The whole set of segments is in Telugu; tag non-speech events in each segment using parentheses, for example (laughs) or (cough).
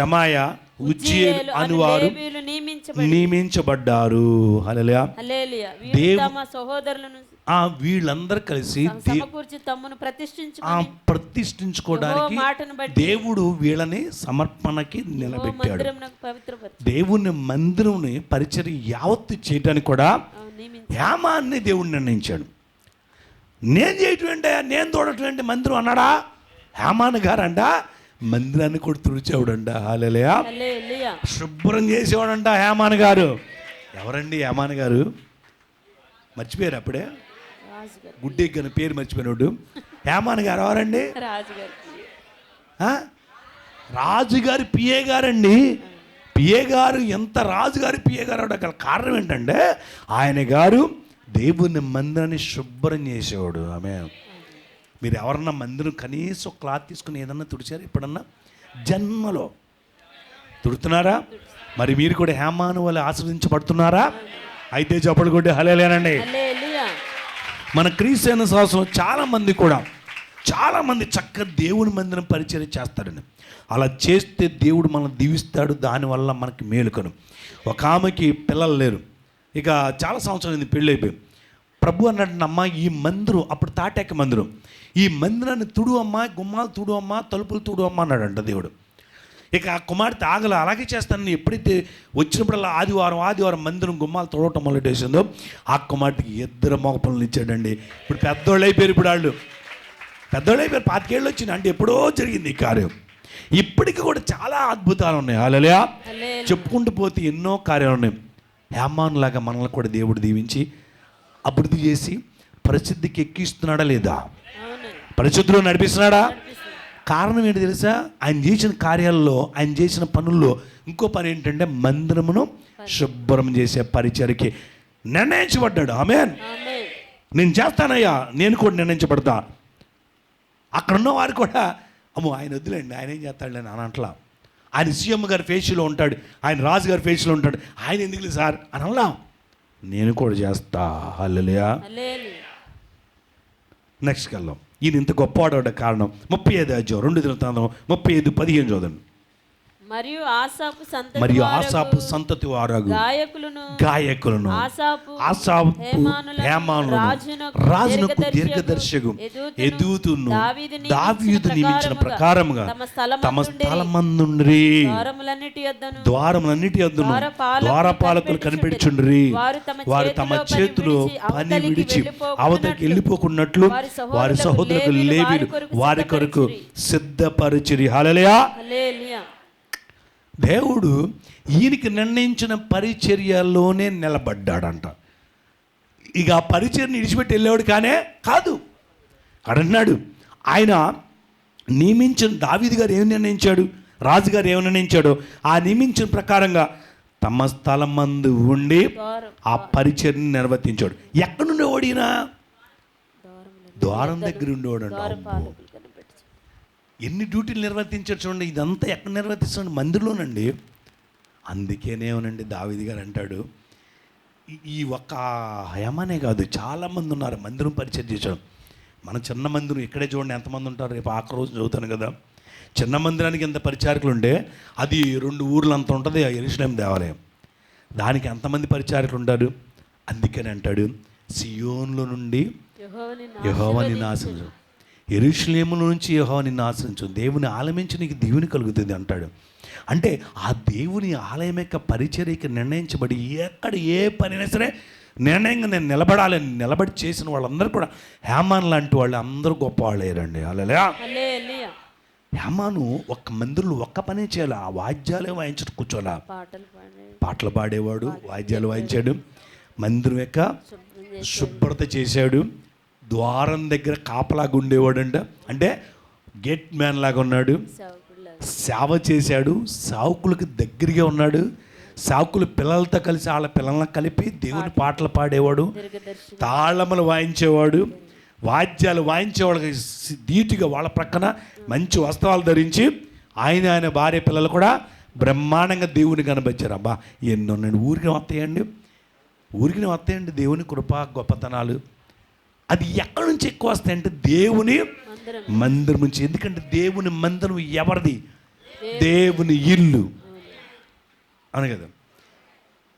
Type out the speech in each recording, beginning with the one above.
షమాయ ఉజ్జీయేలు అనువారు నియమించబడ్డారు. హల్లెలూయా. తమ సహోదరులను ఆ వీళ్ళందరూ కలిసి తమ్మును ఆ ప్రతిష్ఠించుకొని ప్రతిష్ఠించుకోవడానికి దేవుడు వీళ్ళని సమర్పణకి నిలబెట్టాడు. దేవుని మందిరంని పరిచయం యావత్తు చేయడానికి కూడా హేమాన్ని దేవుడు నిర్ణయించాడు. నేను చేయటం నేను ఏంటి మందిరం అన్నాడా? హేమాన్ గారంట మందిరాన్ని కూడా తుడిచేవాడంట హాలెలయా శుభ్రం చేసేవాడంట హేమాన్ గారు. ఎవరండి హేమాన్ గారు? మర్చిపోయారు అప్పుడే? రాజుగారు. గుడ్డెకి గన పేరు మర్చిపోయినాడు. హేమాన్ గారు ఎవరండి? రాజుగారు. పిఏ గారండి. పిఏ గారు ఎంత రాజుగారి పిఏ గారు గల కారణం ఏంటంటే ఆయన గారు దేవుని మందిరాన్ని శుభ్రం చేసేవాడు. ఆమె మీరు ఎవరన్నా మందిరం కనీసం క్లాత్ తీసుకుని ఏదన్నా తుడిచారు? ఎప్పుడన్నా? జన్మలో. తుడుతున్నారా? మరి మీరు కూడా హేమాను వల్ల ఆశ్రదించబడుతున్నారా? అయితే చప్పడు కొట్టి హలేలేనండి మన క్రీస్తైన సంవత్సరం చాలామంది కూడా చాలామంది చక్క దేవుని మందిరం పరిచయం చేస్తారండి అలా చేస్తే దేవుడు మనల్ని దీవిస్తాడు దానివల్ల మనకి మేలుకను ఒక ఆమెకి పిల్లలు లేరు. ఇక చాలా సంవత్సరం అయింది పెళ్ళి అయిపోయి ప్రభు అన్నాడు అమ్మ ఈ మందిరం అప్పుడు తాటాక మందిరం. ఈ మందిరాన్ని తుడు అమ్మా గుమ్మాలు తుడు అమ్మా తలుపులు తుడు అమ్మా అన్నాడంట దేవుడు. ఇక ఆ కుమార్తె ఆగల అలాగే చేస్తాను నేను ఎప్పుడైతే వచ్చినప్పుడల్లా ఆదివారం ఆదివారం మందిరం గుమ్మాలు తొడవటం మొదలెట్టేసిందో ఆ కుమార్తెకి ఇద్దరు మగ పనులు ఇచ్చాడండి. ఇప్పుడు పెద్దోళ్ళు అయిపోయారు ఇప్పుడు వాళ్ళు. పెద్దోళ్ళు అయిపోయారు పాతికేళ్ళు వచ్చింది అంటే ఎప్పుడో జరిగింది ఈ కార్యం. ఇప్పటికి కూడా చాలా అద్భుతాలు ఉన్నాయి. అలలయా చెప్పుకుంటూ పోతే ఎన్నో కార్యాలు ఉన్నాయి. హేమాన్ లాగా మనల్ని కూడా దేవుడు దీవించి అభివృద్ధి చేసి పరిస్థితికి ఎక్కిస్తున్నాడా లేదా? పరిశుద్ధులు నడిపిస్తున్నాడా. కారణం ఏంటి తెలుసా? ఆయన చేసిన కార్యాల్లో ఆయన చేసిన పనుల్లో ఇంకో పని ఏంటంటే మందిరమును శుభ్రం చేసే పరిచయకి నిర్ణయించబడ్డాడు. ఆమెన్. ఆమేన్. నేను చేస్తానయ్యా నేను కూడా నిర్ణయించబడతా. అక్కడ ఉన్న వారు కూడా అమ్మో ఆయన వద్దులేండి ఆయన ఏం చేస్తాడులే అని అంటలా. ఆయన సీఎం గారి ఫేస్లో ఉంటాడు ఆయన రాజు గారి ఫేస్లో ఉంటాడు. ఆయన ఎందుకు సార్? అని అనలా. నేను కూడా చేస్తా. హల్లెలూయా. హల్లెలూయా. నెక్స్ట్ కల్లం ఈయన ఇంత గొప్పవాడ కారణం ముప్పై ఐదు అధ్యాయం రెండు దిన ముప్పై ఐదు పదిహేను చూడండి మరియు ఆసాపు సంతతి మరియు ఆసాపు సంతతి వారగు గాయకులను గాయకులను ఆసాపు ఆసాపు హేమానులను రాజునకు దీర్ఘదర్శకు, ఎదూతును దావీదు నియమించిన ప్రకారముగా తమ స్థలమందుండిరి. ద్వారములన్నిటి యొద్దను ద్వారపాలకులు కనిపెడుచుండ్రి వారు తమ చేతిలో పని విడిచి అవతలికి వెళ్ళిపోకున్నట్లు వారి సహోదరులకు లేవీయులు లేవీలు వారి కొరకు సిద్ధపరిచిరి. హల్లెలూయా. దేవుడు ఈయనకి నిర్ణయించిన పరిచర్యలోనే నిలబడ్డాడంట. ఇక ఆ పరిచర్ని విడిచిపెట్టి వెళ్ళేవాడు కానే కాదు. అడన్నాడు ఆయన నియమించిన దావీది గారు ఏమి నిర్ణయించాడు? రాజుగారు ఏమి నిర్ణయించాడో? ఆ నియమించిన ప్రకారంగా తమ స్థలం మందు ఉండి ఆ పరిచర్ని నిర్వర్తించాడు. ఎక్కడుండే ఓడినా ద్వారం దగ్గర ఉండేవాడు ఎన్ని డ్యూటీలు నిర్వర్తించారు చూడండి ఇదంతా ఎక్కడ నిర్వర్తిస్తాడు మందిరంలోనండి. అందుకేనేమోనండి దావిది గారు అంటాడు ఈ- ఒక్క హయమనే కాదు చాలామంది ఉన్నారు మందిరం పరిచయం చేశాడు. మన చిన్న మందిరం ఇక్కడే చూడండి ఎంతమంది ఉంటారు రేపు ఆఖరి రోజు చదువుతాను కదా. చిన్న మందిరానికి ఎంత పరిచారకులు ఉంటే అది రెండు ఊర్లు అంత ఉంటుంది ఆ ఎరుసలేం దేవాలయం. దానికి ఎంతమంది పరిచారకులు ఉంటారు? అందుకని అంటాడు సియోన్లో నుండి యెహోవాని ఆశ్రయించు ఎరుషులేము నుంచి యహోవా నిన్ను ఆశ్రయించు. దేవుని ఆలమించి నీకు దేవుని కలుగుతుంది అంటాడు. అంటే ఆ దేవుని ఆలయం యొక్క పరిచర్యకి నిర్ణయించబడి ఎక్కడ ఏ పనైనా సరే నిర్ణయంగా నేను నిలబడాలని నిలబడి చేసిన వాళ్ళందరూ కూడా హేమాన్ లాంటి వాళ్ళు అందరూ గొప్ప వాళ్ళు అయ్యారండి అలా హేమాను ఒక్క మందిరంలో ఒక్క పనే చేయాలి ఆ వాద్యాలే వాయించడం కూర్చోాలా. పాటలు పాడే. పాటలు పాడేవాడు వాయిద్యాలు వాయించాడు. మందిరం యొక్క శుభ్రత చేశాడు. ద్వారం దగ్గర కాపలాగా ఉండేవాడంట. అంటే గేట్ మ్యాన్ లాగా ఉన్నాడు. సేవ చేశాడు. సావుకులకు దగ్గరగా ఉన్నాడు. సావుకులు పిల్లలతో కలిసి వాళ్ళ పిల్లల్ని కలిపి దేవుని పాటలు పాడేవాడు. తాళములు వాయించేవాడు. వాద్యాలు వాయించే వాళ్ళకి ధీటుగా వాళ్ళ ప్రక్కన మంచి వస్త్రాలు ధరించి ఆయన ఆయన భార్య పిల్లలు కూడా బ్రహ్మాండంగా దేవుని కనబచ్చారు అబ్బా ఎన్నో నేను ఊరికి వస్తాయండి. ఊరికి వస్తాయండి దేవుని కృప గొప్పతనాలు. అది ఎక్కడి నుంచి ఎక్కువ వస్తాయంటే దేవుని మందిరం. నుంచి. ఎందుకంటే దేవుని మందిరం ఎవరిది? దేవుని. ఇల్లు. అవును కదా?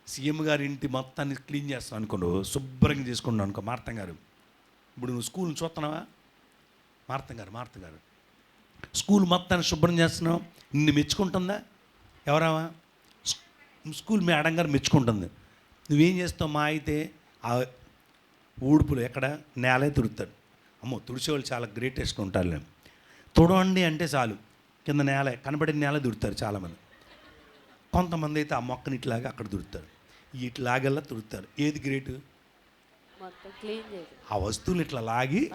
సీఎం గారి ఇంటి మొత్తాన్ని క్లీన్ చేస్తాం అనుకోండు శుభ్రంగా చేసుకుంటాం అనుకో మార్తం గారు ఇప్పుడు నువ్వు స్కూల్ చూస్తున్నావా? మార్తం గారు మార్తం గారు. స్కూల్ మొత్తాన్ని శుభ్రం చేస్తున్నావు నిన్ను మెచ్చుకుంటుందా? ఎవరావా? స్కూల్ మేడం గారు మెచ్చుకుంటుంది. నువ్వేం చేస్తావు? మా అయితే ఆ ఊడుపులు ఎక్కడ? నేలే తుడుతాడు. అమ్మో తుడిచేవాళ్ళు చాలా గ్రేటెస్ట్ ఉంటారు తుడవండి అంటే చాలు. కింద నేల కనబడిన నేల దుడుతారు చాలామంది. కొంతమంది అయితే ఆ మొక్కని ఇట్లాగా అక్కడ దుడుతారు. ఇట్లాగల్లా తుడుతారు. ఏది గ్రేటు ఆ వస్తువులు ఇట్లా లాగి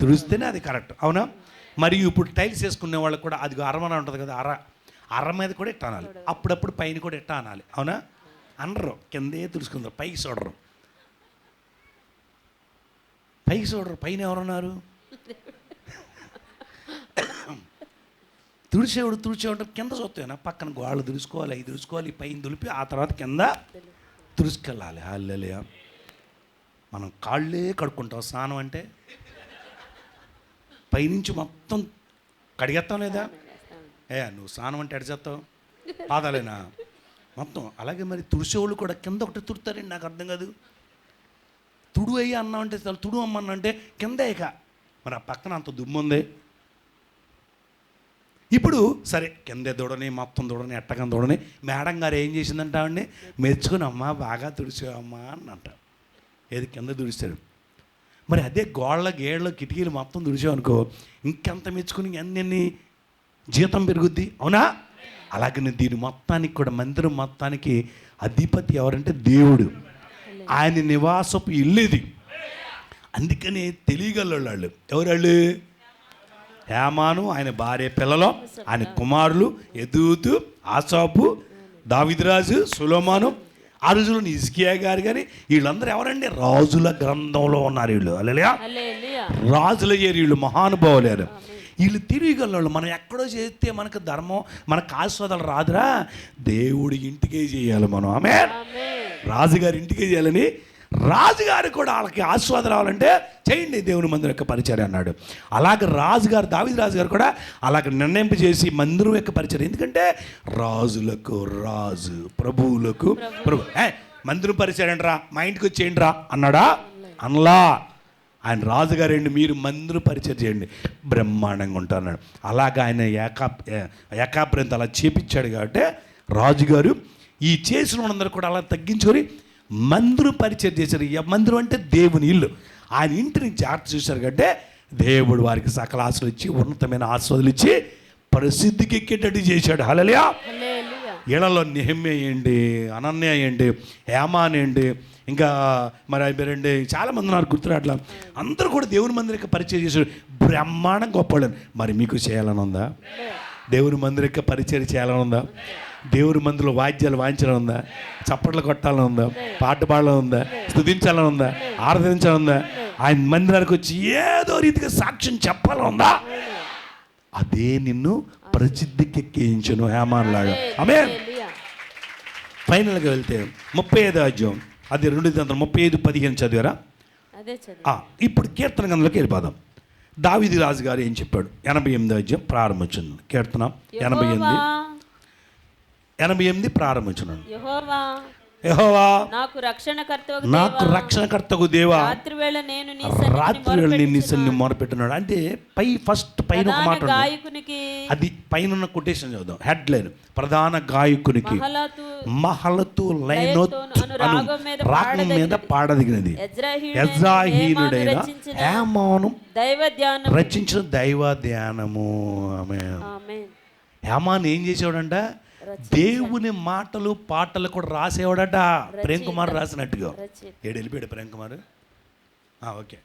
తుడిస్తేనే అది కరెక్ట్ అవునా? మరియు ఇప్పుడు టైల్స్ వేసుకునే వాళ్ళకి కూడా అది అరమన ఉంటుంది కదా అర. అర మీద కూడా ఇట్ట అనాలి. అప్పుడప్పుడు పైన కూడా ఇట్ట అనాలి. అవునా? అనరు. కిందే తుడుచుకుంటారు పైకి చూడరు. పైకి చూడరు పైన ఎవరున్నారు? తుడిచేవాడు తుడిచేవాడు కింద చూస్తాయినా. పక్కన గోళ్ళు తుడుచుకోవాలి అవి తుడుచుకోవాలి పైన దులిపి ఆ తర్వాత కింద తుడుచుకెళ్ళాలి. హాల్లే మనం కాళ్ళే కడుక్కుంటాం. స్నానం అంటే పైనుంచి మొత్తం కడిగేస్తాం లేదా? ఏ నువ్వు స్నానం అంటే ఎడజేస్తావు పాదాలేనా? మొత్తం. అలాగే మరి తుడిచేవాళ్ళు కూడా కింద ఒకటి తుడతారండి. నాకు అర్థం కాదు. తుడు అయ్యి అన్నా అంటే చాలు తుడు అమ్మన్నంటే కింద ఇక మరి ఆ పక్కన అంత దుమ్ము ఉంది. ఇప్పుడు సరే కిందే దూడని మొత్తం దూడని ఎట్టగా దూడని మేడం గారు ఏం చేసిందంటావండి మెచ్చుకుని అమ్మా బాగా తుడిచావమ్మా అని అంట ఏది కింద తుడిచారు? మరి అదే గోళ్ళ గేళ్ళ కిటికీలు మొత్తం తుడిచావనుకో ఇంకెంత మెచ్చుకుని ఎన్ని జీతం పెరుగుద్ది అవునా? అలాగే దీని మొత్తానికి కూడా మందిరం మొత్తానికి అధిపతి ఎవరంటే దేవుడు. ఆయన నివాసపు ఇల్లు ఇది. అందుకని ఎవరు వాళ్ళు హేమాను ఆయన భార్య పిల్లలు ఆయన కుమారులు ఎదుగుతూ ఆసాపు దావిదిరాజు సులోమాను ఆ రోజుల్లో ఇజ్కియా గారు కానీ వీళ్ళందరూ ఎవరండి? రాజుల గ్రంథంలో ఉన్నారు వీళ్ళు. హల్లెలూయా రాజుల ఏరి వీళ్ళు మహానుభావులేరు వీళ్ళు తిరిగిగలవాళ్ళు మనం ఎక్కడో చేస్తే మనకు ధర్మం మనకు ఆస్వాదాలు రాదురా. దేవుడి ఇంటికే చేయాలి మనం. ఆమె రాజుగారి ఇంటికే చేయాలని రాజుగారు కూడా వాళ్ళకి ఆస్వాదం రావాలంటే చేయండి దేవుని మందిరం యొక్క పరిచయం అన్నాడు. అలాగే రాజుగారు దావిది రాజుగారు కూడా అలాగ నిర్ణయింపు చేసి మందిరం యొక్క పరిచయం ఎందుకంటే రాజులకు రాజు ప్రభువులకు ప్రభు. ఏ మందిరం పరిచయం ఏంట్రా మా ఇంటికి వచ్చేయండి రా అన్నాడా. అనలా. ఆయన రాజుగారండి మీరు మందిరం పరిచయం చేయండి. బ్రహ్మాండంగా ఉంటారన్నాడు అలాగ ఆయన ఏకా ఏకాప్రంత అలా చేపించాడు కాబట్టి రాజుగారు ఈ చేసిన వాళ్ళందరూ కూడా అలా తగ్గించుకొని మందిరం పరిచయం చేశారు. మందిరం అంటే దేవుని ఇల్లు. ఆయన ఇంటిని జాగ్రత్త చూశారు కంటే దేవుడు వారికి సకల ఆశలు ఇచ్చి ఉన్నతమైన ఆస్వాదులు ఇచ్చి ప్రసిద్ధికి ఎక్కేటట్టు చేశాడు. హలలియా ఇళ్ళలో నిహమ్య అనన్య అయ్యండి హేమాన్ ఇంకా మరి అయిపోయారండి చాలా చాలామంది ఉన్నారు గుర్తురాట్లా. అందరూ కూడా దేవుని మందిరికి పరిచయం చేశారు. బ్రహ్మాండం గొప్పవాళ్ళని మరి మీకు చేయాలని ఉందా? దేవుని మందిరికి పరిచయం చేయాలని ఉందా? దేవుని మందిలో వాద్యాలు వాయించాలని ఉందా? చప్పట్లు కొట్టాలని ఉందా? పాట పాడాలని ఉందా? స్థుతించాలని ఉందా? ఆరాధించాలని ఉందా? ఆయన మందిరానికి వచ్చి ఏదో రీతిగా సాక్ష్యం చెప్పాలని ఉందా? అదే నిన్ను ప్రసిద్ధికి ఎక్కించును హేమాన్ లాగా. ఆమె ఫైనల్గా వెళ్తే ముప్పై ఐదు అధ్యాయం. అది రెండు దంతం ముప్పై ఐదు పదిహేను చదివారా? ఇప్పుడు కీర్తన గంధంలోకి వెళ్ళిపోదాం. దావిది రాజు గారు ఏం చెప్పాడు? ఎనభై ఎనిమిది అధ్యాయం ప్రారంభించింది కీర్తన ఎనభై ఎనిమిది. ఎనభై ఎనిమిది ప్రారంభించున్నాను యెహోవా నాకు రక్షణకర్త నాకు రక్షణకర్తకు దేవా. రాత్రి వేళ నేను నీ రాత్రి వేళ నిన్ను సన్ని మొరపెట్టున్నాడు. అంటే పై ఫస్ట్ పైన ఒక మాట. గాయకునికి అది పైన ఉన్న కొటేషన్ చదువుదాం. హెడ్ లైన్ ప్రధాన గాయకునికి మహలతు అను రాగం మీద పాడదిగినది. యజ్రాహీనుడైన హేమాను దైవ ధ్యానం రచించిన దైవ ధ్యానము ఆమె హేమాన్ ఏం చేసేవాడంట? దేవుని మాటలు పాటలు కూడా రాసేవాడట. ప్రేమ్ కుమార్ రాసినట్టుగా. ఏడు వెళ్ళిపోయాడు ప్రేమ్ కుమార్ ఓకే.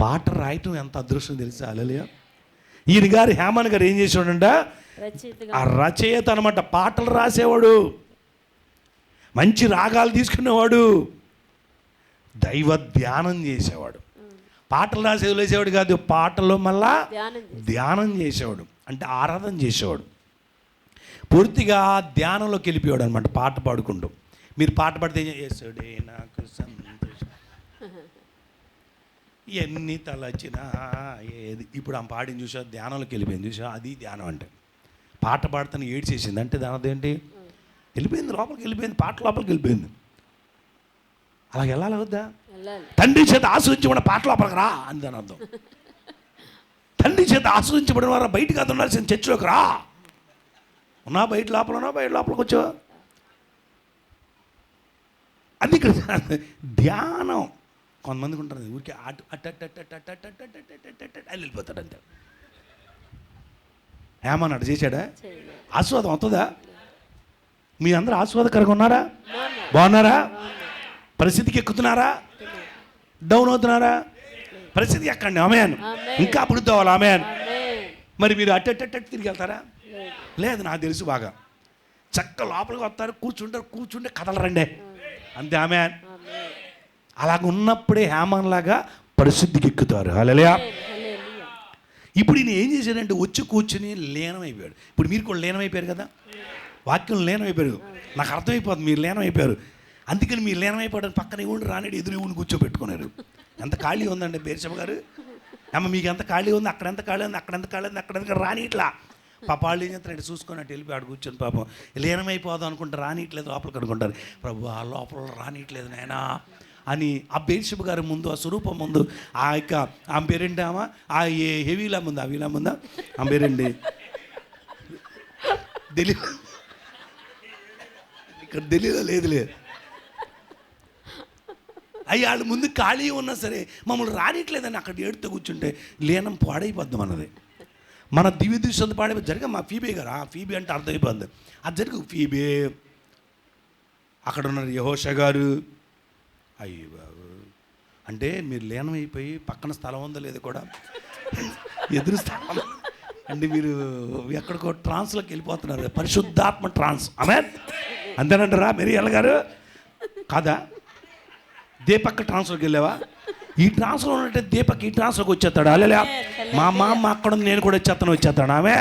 పాట రాయటం ఎంత అదృష్టం తెలుసా? అలలియా ఈయన గారు హేమన్ గారు ఏం చేసేవాడంట? ఆ రచయిత అనమాట పాటలు రాసేవాడు. మంచి రాగాలు తీసుకునేవాడు. దైవ ధ్యానం చేసేవాడు. పాటలు రాసే వదిలేసేవాడు కాదు పాటల్లో మళ్ళా ధ్యానం చేసేవాడు. అంటే ఆరాధన చేసేవాడు. పూర్తిగా ధ్యానంలోకి వెళ్ళిపోయాడు అనమాట పాట పాడుకుంటూ. మీరు పాట పాడితే నాకు సంతోషం. ఎన్ని తలచినా ఏది. ఇప్పుడు ఆమె పాడిని చూసా ధ్యానంలోకి వెళ్ళిపోయింది. చూసా అది ధ్యానం అంటే. పాట పాడుతాను ఏడు చేసింది అంటే దాని అర్థం ఏంటి? వెళ్ళిపోయింది లోపలికి వెళ్ళిపోయింది పాట లోపలికి వెళ్ళిపోయింది. అలా వెళ్ళాలి వద్దా? తండ్రి చేత ఆశ్రయించబడిన పాట లోపలికి రా అని దాని అర్థం. (laughs) తండ్రి చేత ఆశ్రయించబడిన వారు బయటికి అది ఉండాల్సిన చర్చిలోకి రా. ఉన్నా బయట లోపల ఉన్నా బయట లోపలికి వచ్చావా అది ఇక్కడ ధ్యానం కొంతమందికి ఉంటుంది ఊరికే అటు అటు అటు అటు అటు అటు అటు అటు అటు అటు అటు అటు అని వెళ్ళిపోతాడు అంతే ఏమన్నాడు చేశాడా ఆస్వాదం అవుతుందా మీ అందరూ ఆస్వాదకరంగా ఉన్నారా బాగున్నా బాగున్నారా పరిస్థితికి ఎక్కుతున్నారా డౌన్ అవుతున్నారా పరిస్థితి ఎక్కండి ఆమెన్. ఇంకా అభివృద్ధి అవ్వాలి ఆమెన్. మరి మీరు అట్ట అట్ట అట్ట తిరిగి వెళ్తారా లేదు. నాకు తెలుసు బాగా. చక్క లోపలికి వస్తారు కూర్చుంటారు కూర్చుంటే కథలు రండే అంతే ఆమె అలాగ ఉన్నప్పుడే హేమన్ లాగా పరిశుద్ధికి ఎక్కుతారు హల్లెలూయా. ఇప్పుడు ఈయన ఏం చేశాడంటే వచ్చి కూర్చుని లీనమైపోయాడు. ఇప్పుడు మీరు కూడా లీనమైపోయారు కదా? వాక్యం లీనమైపోయారు. నాకు అర్థమైపోతుంది మీరు లీనమైపోయారు. అందుకని మీరు లీనమైపోవడానికి పక్కన ఇవ్వండి రానిడు ఎదురు ఇవ్వండి కూర్చోబెట్టుకున్నారు. ఎంత ఖాళీ ఉందండి బేర్షమ్మ గారు? అమ్మ మీకు ఎంత ఖాళీ ఉంది అక్కడ ఎంత ఖాళీ ఉంది అక్కడ ఎంత ఖాళీ ఉంది అక్కడ ఎంత రాని ఇట్లా పాప వాళ్ళు ఏం చేస్తారు? చూసుకొని అటు వెళ్ళిపోయి ఆడు కూర్చొని పాపం లీనమైపోదాం అనుకుంటే రానియట్లేదు లోపలికి అనుకుంటారు. ప్రభు ఆ లోపల రానియట్లేదు నాయనా అని ఆ బేషిప్ గారి ముందు ఆ స్వరూపం ముందు ఆ యొక్క ఆమె పేరేంటి ఆమె? ఆ ఏ హెవీలా ముందా అవిలా ముందా? ఆమె పేరేంటి? ఇక్కడ తెలియదా లేదు లేదు అయ్యి వాళ్ళ ముందు ఖాళీ ఉన్నా సరే మమ్మల్ని రానిట్లేదని అక్కడ ఏడుతో కూర్చుంటే లీనం పాడైపోద్దాం అన్నది. మన దివ్య దృష్టి పాడే జరిగే. మా ఫీబే గారు ఆ ఫీబే అంటే అర్థమైపోయింది. అది జరిగి ఫీబే అక్కడ ఉన్నారు యహోష గారు. అయ్యి బాబు. అంటే మీరు లీనమైపోయి పక్కన స్థలం ఉందో లేదో కూడా? ఎదురు స్థలం. అంటే మీరు ఎక్కడికో ట్రాన్స్లోకి వెళ్ళిపోతున్నారు. పరిశుద్ధాత్మ ట్రాన్స్ ఆమె అంతేనంటారా? మెరియల్ గారు? కాదా? దీపక్ ట్రాన్స్ఫర్కి వెళ్ళావా? ఈ ట్రాన్స్ఫర్ ఉన్నట్టే దీపక్ ఈ ట్రాన్స్ఫర్కి వచ్చేస్తాడు. అలా మా మామ అక్కడ ఉంది, నేను కూడా వచ్చేస్తాను వచ్చేస్తాడు ఆమె.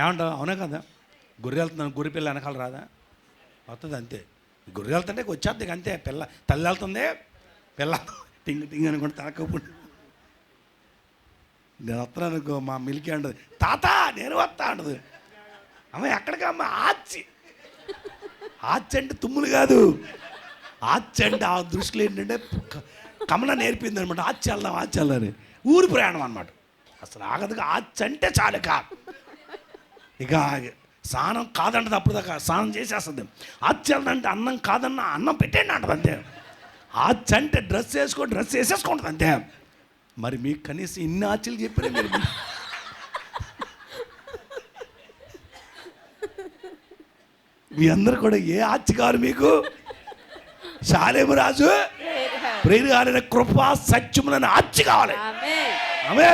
ఏమంటావు? అవునా కదా. గొర్రె వెళ్తున్నాను గొర్రె పిల్ల వెనకాల రాదా? వస్తుంది అంతే. గొర్రె వెళ్తుంటే వచ్చేద్ది అంతే. పిల్ల తల్లి వెళ్తుంది పిల్ల టింగ్ టింగ్ అనుకుంటే తనకపోతే నేను వస్తున్నాను అనుకో మా మిల్కి అంటది తాత నేను వస్తా అంటది. అమ్మ ఎక్కడికమ్మా? ఆచి ఆచి అంటే తుమ్ములు కాదు. ఆచి అంటే ఆ దృష్టిలో ఏంటంటే క- కమల నేర్పింది అనమాట. ఆచి వెళ్దాం ఆచి వెళ్దాం ఊరి ప్రయాణం అనమాట. అసలు ఆగదుగా ఆచి అంటే చాలు కా ఇక స్నానం కాదంట అప్పుడు దాకా స్నానం చేసేస్తుంది. ఆచ్చెల్దంటే అన్నం కాదన్న అన్నం పెట్టేయండి అంటది అంతే. ఆచ్చ అంటే డ్రెస్ వేసుకో డ్రెస్ వేసేసుకుంటుంది అంతే. మరి మీకు కనీసం ఇన్ని ఆచీలు చెప్పినా మీరు మీ అందరు కూడా ఏ ఆచ్చి కారు మీకు? శాలేము రాజు. ప్రేరు గారైన కృప సత్యములని ఆచ్చి కావాలి. ఆమె.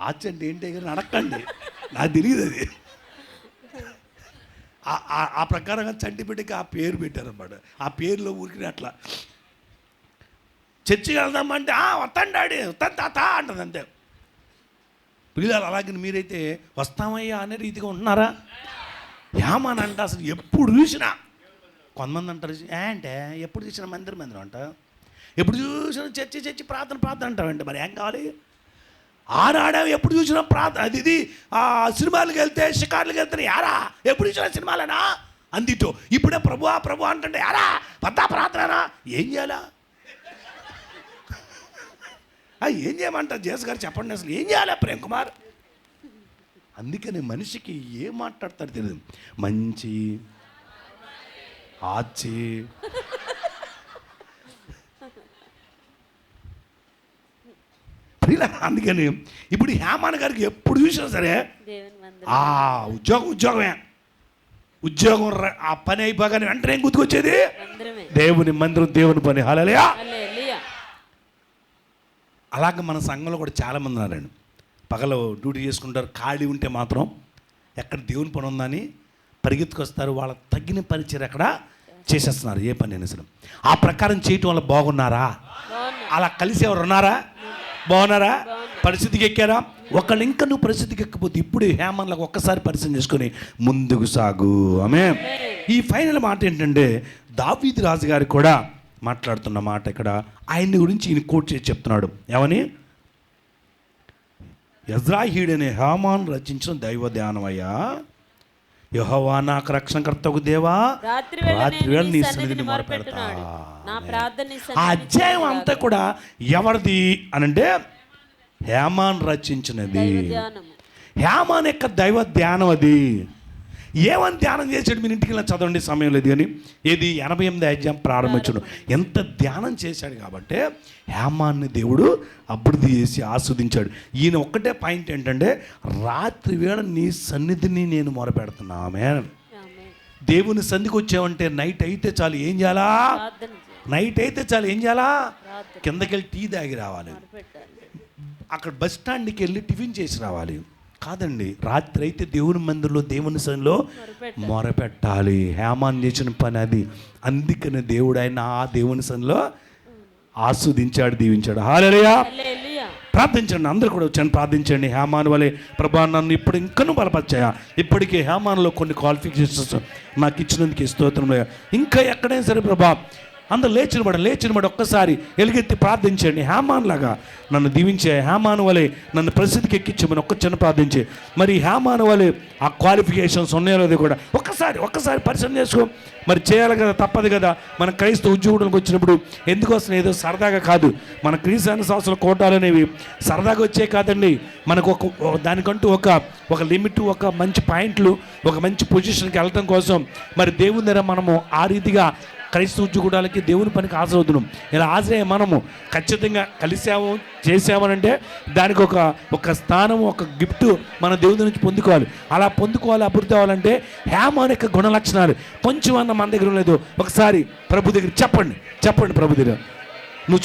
ఆచ్చి అంటే ఏంటి కానీ అడగండి నాకు తెలియదు అది. ఆ- ప్రకారంగా చంటి బిడ్డకి ఆ పేరు పెట్టారన్నమాట. ఆ పేరులో ఊరికి అట్లా. చర్చికి వెళ్దామంటే "ఆ, వస్తాను డాడీ వస్తాను తాత అంటది అంతే. పిల్లలు అలాగే మీరైతే వస్తామయ్యా అనే రీతిగా ఉంటున్నారా? ఏమనంట అసలు ఎప్పుడు చూసినా కొంతమంది అంటారు "ఏ అంటే ఎప్పుడు చూసినా మందిరం మందిరం అంట. ఎప్పుడు చూసినా చర్చి చర్చి ప్రార్థన ప్రార్థన అంటామంటే మరి ఏం కావాలి? ఆనాడే ఎప్పుడు చూసినా ప్రార్థన అది ఇది ఆ సినిమాలకు వెళ్తే షికార్లకు వెళ్తే యారా ఎప్పుడు చూసినా సినిమాలేనా? అందితో ఇప్పుడే ప్రభు ప్రభు అంటుంటే యారా పద్దా ప్రార్థన ఏం చేయాలా? ఆ, ఏం చేయమంటారు? జేసు గారు చెప్పండి అసలు ఏం చేయాలి ప్రేమ్ కుమార్? అందుకని మనిషికి ఏం మాట్లాడతాడు తెలియదు మంచి ఆచి. అందుకని ఇప్పుడు హేమాన్ గారికి ఎప్పుడు చూసినా సరే ఆ ఉద్యోగం ఉద్యోగమే. ఉద్యోగం ఆ పని అయిపోగానే వెంటనే గుర్తుకొచ్చేది దేవుని మందిరం దేవుని పని. హలలియా. అలాగే మన సంఘంలో కూడా చాలామంది ఉన్నారండి. పగలు డ్యూటీ చేసుకుంటారు ఖాళీ ఉంటే మాత్రం ఎక్కడ దేవుని పని ఉందని పరిగెత్తుకొస్తారు. వాళ్ళ తగిన పరిచయం ఎక్కడ? చేసేస్తున్నారు. ఏ పని అయినా సరే. ఆ ప్రకారం చేయటం వల్ల బాగున్నారా? బాగున్నా. అలా కలిసి ఎవరు ఉన్నారా? బాగున్నారా? పరిస్థితికి ఎక్కారా? ఒకళ్ళు ఇంకా నువ్వు పరిస్థితికి ఎక్కపోతే ఇప్పుడు హేమన్లకు ఒక్కసారి పరిచయం చేసుకొని ముందుకు సాగు. ఆమె ఈ ఫైనల్ మాట ఏంటంటే దావీది రాజు గారికి కూడా మాట్లాడుతున్న మాట ఇక్కడ. ఆయన్ని గురించి ఈయన కోట్ చేసి చెప్తున్నాడు. ఏమని? యజ్రాహీడనే హేమాన్ రచించిన దైవ ధ్యానమయ్యా యహోవా నాకు రక్షణకర్తకు దేవా? రాత్రి వేళ నీ సన్నిధిని మొరపెడతా. ఆ అధ్యాయం అంతా కూడా ఎవరిది అనంటే హేమాన్ రచించినది. హేమాన్ యొక్క దైవ ధ్యానం అది. ఏమని ధ్యానం చేశాడు? మీరు ఇంటికి వెళ్ళి చదవండి సమయం లేదు కానీ. ఏది? ఎనభై ఎనిమిది అధ్యాయం ప్రారంభించడు. ఎంత ధ్యానం చేశాడు కాబట్టి హేమాన్ని దేవుడు అభివృద్ధి చేసి ఆస్వాదించాడు. ఈయన ఒక్కటే పాయింట్ ఏంటంటే రాత్రి వేళ నీ సన్నిధిని నేను మొరపెడుతున్నామే ఆమేన్. దేవుని సంధికి వచ్చావంటే నైట్ అయితే చాలు ఏం చేయాలా. నైట్ అయితే చాలు ఏం చేయాలా? కిందకెళ్ళి టీ తాగి రావాలి. అక్కడ బస్ స్టాండ్కి వెళ్ళి టిఫిన్ చేసి రావాలి. కాదండి రాత్రి అయితే దేవుని మందిరంలో దేవుని సన్నిలో మొరపెట్టాలి. హేమాన్ చేసిన పని అది. అందుకని దేవుడు ఆయన ఆ దేవుని సన్నిలో ఆస్వాదించాడు దీవించాడు. హాలయా ప్రార్థించండి అందరూ కూడా వచ్చాను ప్రార్థించండి. హేమాన్ వలె ప్రభా నన్ను ఇప్పుడు ఇంకనూ బలపరిచాయా? ఇప్పటికే హేమాన్లో కొన్ని క్వాలిఫికేషన్స్ నాకు ఇచ్చినందుకు స్తోత్రంలో. ఇంకా ఎక్కడైనా సరే ప్రభా అందరు లేచినబడ లేచినబడి ఒక్కసారి ఎలుగెత్తి ప్రార్థించండి. హేమాన్ లాగా నన్ను దీవించే హేమాను వలె నన్ను ప్రసిద్ధికి ఎక్కించమని ఒక్క చిన్న ప్రార్థించే. మరి హేమాను వలె ఆ క్వాలిఫికేషన్స్ ఉన్నాయో లేదో కూడా ఒక్కసారి ఒక్కసారి పరిశ్రమ చేసుకో. మరి చేయాలి కదా తప్పదు కదా. మన క్రైస్తవ ఉద్యోగులకు వచ్చినప్పుడు ఎందుకోసం ఏదో సరదాగా కాదు. మన క్రీశాన సంవత్సరాల కోటాలు అనేవి సరదాగా వచ్చే కాదండి. మనకు ఒక దానికంటూ ఒక ఒక లిమిట్ ఒక మంచి పాయింట్లు ఒక మంచి పొజిషన్కి వెళ్ళటం కోసం మరి దేవుని దగ్గర మనము ఆ రీతిగా క్రైస్తవ ఉద్యోగుడాలకి దేవుని పనికి హాజరవుతున్నాం ఇలా హాజరయ్యే మనము ఖచ్చితంగా కలిసాము చేసామనంటే దానికి ఒక ఒక స్థానం ఒక గిఫ్ట్ మన దేవుని నుంచి పొందుకోవాలి. అలా పొందుకోవాలి అభివృద్ధి అవ్వాలంటే హేమాన్ యొక్క గుణ లక్షణాలు కొంచెం అన్న మన దగ్గర లేదు ఒకసారి ప్రభు దగ్గర చెప్పండి చెప్పండి ప్రభు దగ్గర. నువ్వు